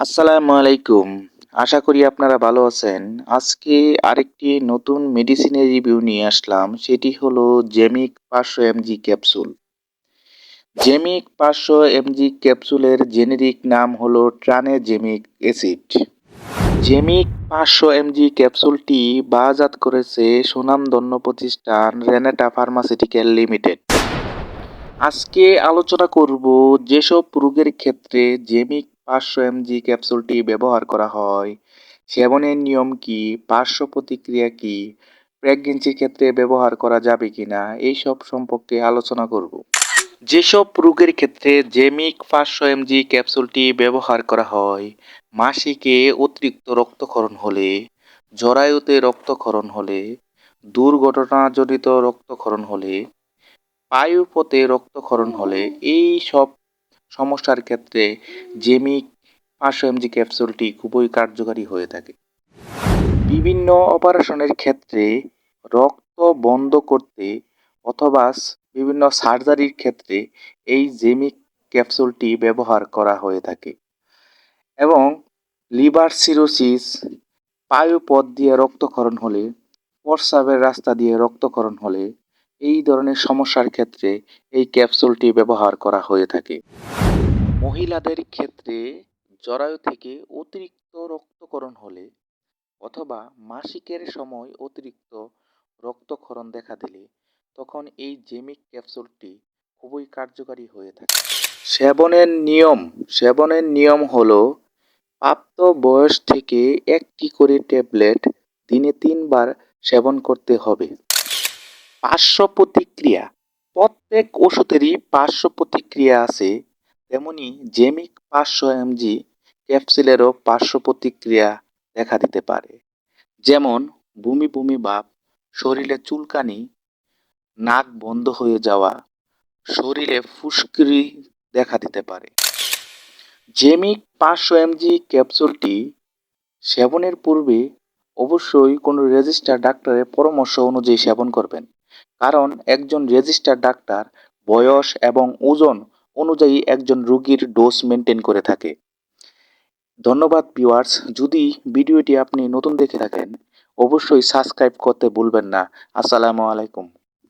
আসসালামু আলাইকুম। আশা করি আপনারা ভালো আছেন। আজকে আরেকটি নতুন মেডিসিনের রিভিউ নিয়ে আসলাম। সেটি হলো জেমিক পাঁচশো এমজি ক্যাপসুল জেমিক পাঁচশো এমজি ক্যাপসুলের জেনেরিক নাম হলো ট্রানেজেমিক অ্যাসিড জেমিক পাঁচশো এমজি ক্যাপসুলটি বাজাত করেছে সুনামধন্য প্রতিষ্ঠান রেনেটা ফার্মাসিউটিক্যাল লিমিটেড আজকে আলোচনা করব যেসব রোগের ক্ষেত্রে জেমিক পাঁচশো এমজি ক্যাপসুলটি ব্যবহার করা হয়। সেবনের নিয়ম কি? পার্শ্ব প্রতিক্রিয়া কি? প্রেগনেন্সির ক্ষেত্রে ব্যবহার করা যাবে কি না এইসব সম্পর্কে আলোচনা করব। যেসব রোগের ক্ষেত্রে জেমিক পাঁচশো এমজি ক্যাপসুলটি ব্যবহার করা হয়, মাসিকে অতিরিক্ত রক্তক্ষরণ হলে, জরায়ুতে রক্তক্ষরণ হলে, দুর্ঘটনাজনিত রক্তক্ষরণ হলে পায়ুপথে রক্তক্ষরণ হলে, এই সব সমস্যার ক্ষেত্রে জেমিক পাঁচশো এমজি ক্যাপসুলটি খুবই কার্যকারী হয়ে থাকে। বিভিন্ন অপারেশনের ক্ষেত্রে রক্ত বন্ধ করতে অথবা বিভিন্ন সার্জারির ক্ষেত্রে এই জেমিক ক্যাপসুলটি ব্যবহার করা হয়ে থাকে এবং লিভার সিরোসিস পায়ুপথ দিয়ে রক্তক্ষরণ হলে, প্রস্রাবের রাস্তা দিয়ে রক্তক্ষরণ হলে এই ধরনের সমস্যার ক্ষেত্রে এই ক্যাপসুলটি ব্যবহার করা হয়ে থাকে। মহিলাদের ক্ষেত্রে জরায়ু থেকে অতিরিক্ত রক্তক্ষরণ হলে অথবা মাসিকের সময় অতিরিক্ত রক্তক্ষরণ দেখা দিলে তখন এই জেমিক ক্যাপসুলটি খুবই কার্যকারী হয়ে থাকে। সেবনের নিয়ম সেবনের নিয়ম হলো প্রাপ্ত বয়স থেকে একটি করে ট্যাবলেট দিনে তিনবার সেবন করতে হবে। পার্শ্ব প্রতিক্রিয়া প্রত্যেক ওষুধেরই পার্শ্ব প্রতিক্রিয়া আছে তেমনি জেমিক পাঁচশো এমজি ক্যাপসুলেরও পার্শ্ব প্রতিক্রিয়া দেখা দিতে পারে। যেমন বমি বমি ভাব শরীরে চুলকানি, নাক বন্ধ হয়ে যাওয়া, শরীরে ফুসকুড়ি দেখা দিতে পারে। জেমিক পাঁচশো এমজি ক্যাপসুলটি সেবনের পূর্বে অবশ্যই কোনো রেজিস্টার ডাক্তারের পরামর্শ অনুযায়ী সেবন করবেন। কারণ একজন রেজিস্টার ডাক্তার বয়স এবং ওজন অনুযায়ী একজন রোগীর ডোজ মেনটেন করে থাকে। ধন্যবাদ ভিউয়ার্স যদি ভিডিওটি আপনি নতুন দেখে থাকেন, অবশ্যই সাবস্ক্রাইব করতে ভুলবেন না। আসসালামু আলাইকুম।